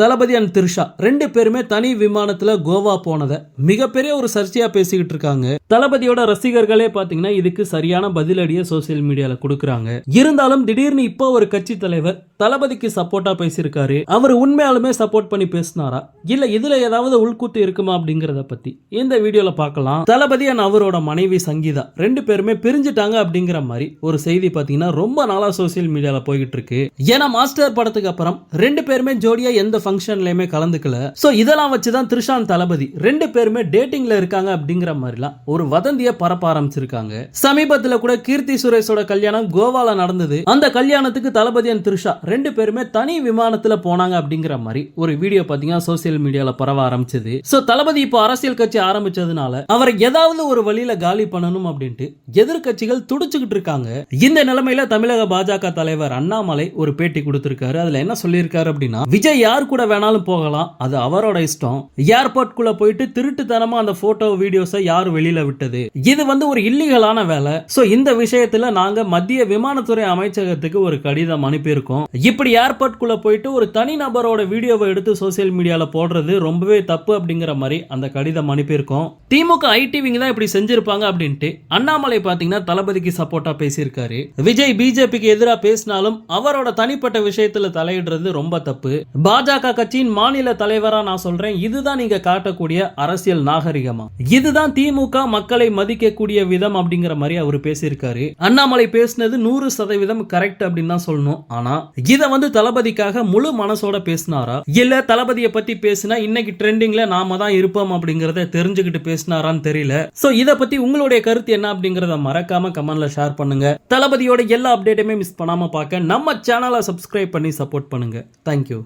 தளபதி and Trisha ரெண்டு பேருமே தனி விமானத்துல கோவா போனதை மிகப்பெரிய ஒரு சர்ச்சையா பேசிக்கிட்டு இருக்காங்க. தளபதியோட ரசிகர்களே பாத்தீங்கன்னா இதுக்கு சரியான பதிலடியை சோசியல் மீடியால கொடுக்கறாங்க. இருந்தாலும் திடீர்னு இப்போ ஒரு கட்சி தலைவர் தளபதிக்கு சப்போர்ட்டா பேசியிருக்காரு. அவர் உண்மையாலுமே சப்போர்ட் பண்ணி பேசினாரா? இல்ல இதுல ஏதாவது உள்கூத்து இருக்குமா அப்படிங்கறத பத்தி இந்த வீடியோல பார்க்கலாம். தளபதி அண்ட் அவரோட மனைவி சங்கீதா ரெண்டு பேருமே பிரிஞ்சுட்டாங்க அப்படிங்கிற மாதிரி ஒரு செய்தி பாத்தீங்கன்னா ரொம்ப நாளா சோசியல் மீடியால போய்கிட்டு இருக்கு. ஏன்னா மாஸ்டர் படத்துக்கு அப்புறம் ரெண்டு பேருமே ஜோடியா எந்த ஃபங்க்ஷன்லையுமே கலந்துக்கல. ஸோ இதெல்லாம் வச்சுதான் த்ரிஷாந்த் தளபதி. ரெண்டு பேருமே டேட்டிங்ல இருக்காங்க அப்படிங்கிற மாதிரிலாம் ஒரு வதந்திய பரப்ப ஆரம்பிச்சிருக்காங்க. சமீபத்தில் கூட கீர்த்தி சுரேஷோட கல்யாணம் கோவால நடந்தது. அந்த கல்யாணத்துக்கு தளபதி அண்ட் த்ரிஷா ரெண்டு பேருமே தனி விமானத்தில் போனாங்க அப்படிங்கிற மாதிரி ஒரு வீடியோ பார்த்தீங்கன்னா சோசியல் மீடியாவில் பரவ ஆரம்பிச்சது. ஸோ தளபதி இப்போ அரசியல் கட்சி ஆரம்பிச்சதுனால அவரை ஏதாவது ஒரு வழியில காலி பண்ணணும் அப்படின்ட்டு எதிர்கட்சிகள் துடிச்சுக்கிட்டு இருக்காங்க. இந்த நிலைமையில தமிழக பாஜக தலைவர் அண்ணாமலை ஒரு பேட்டி கொடுத்திருக்காரு. அதுல என்ன சொல்லியிருக்காரு அப்படின்னா விஜய் யார் கூட வேணாலும் போகலாம். அது அவரோட இஷ்டம். ஏர்போர்ட் குள்ள போயிட்டு திருட்டுத்தனமா அந்த போட்டோ வீடியோஸை யார் வெளியில விட்டது? இது வந்து ஒரு இல்லீகலான வேலை. சோ இந்த விஷயத்துல நாங்க மத்திய விமானத்துறை அமைச்சகத்துக்கு ஒரு கடிதம் அனுப்பியிருக்கோம். இப்படி ஏர்போர்ட் குள்ள போயிட்டு ஒரு தனி நபரோட வீடியோவை எடுத்து சோசியல் மீடியால போடுறது ரொம்பவே தப்பு அப்படிங்கிற மாதிரி அந்த கடிதம் அனுப்பியிருக்கோம். திமுக ஐடிவிங்க தான் இப்படி செஞ்சிருப்பாங்க அப்படின்ட்டு அண்ணாமலை பாத்தீங்கன்னா தளபதிக்கு சப்போர்ட்டா பேசியிருக்காரு. விஜய் பிஜேபிக்கு எதிராக பேசினாலும் அவரோட தனிப்பட்ட விஷயத்துல தலையிடுறது ரொம்ப தப்பு. பாஜக பாஜக கட்சியின் மாநில தலைவரா நான் சொல்றேன். இதுதான் நீங்க காட்டக்கூடிய அரசியல் நாகரிகமா? இதுதான் திமுக மக்களை மதிக்கக்கூடிய விதம் அப்படிங்கிற மாதிரி அவர் பேசியிருக்காரு. அண்ணாமலை பேசினது நூறு சதவீதம் கரெக்ட் அப்படின்னு தான் சொல்லணும். ஆனா இத வந்து தளபதிக்காக முழு மனசோட பேசினாரா? இல்ல தளபதியை பத்தி பேசினா இன்னைக்கு ட்ரெண்டிங்ல நாம தான் இருப்போம் அப்படிங்கறத தெரிஞ்சுக்கிட்டு பேசினாரான்னு தெரியல. சோ இத பத்தி உங்களுடைய கருத்து என்ன அப்படிங்கறத மறக்காம கமெண்ட்ல ஷேர் பண்ணுங்க. தளபதியோட எல்லா அப்டேட்டுமே மிஸ் பண்ணாம பார்க்க நம்ம சேனலை சப்ஸ்கிரைப் பண்ணி சப்போர்ட் பண்ணுங்க. தேங்க்யூ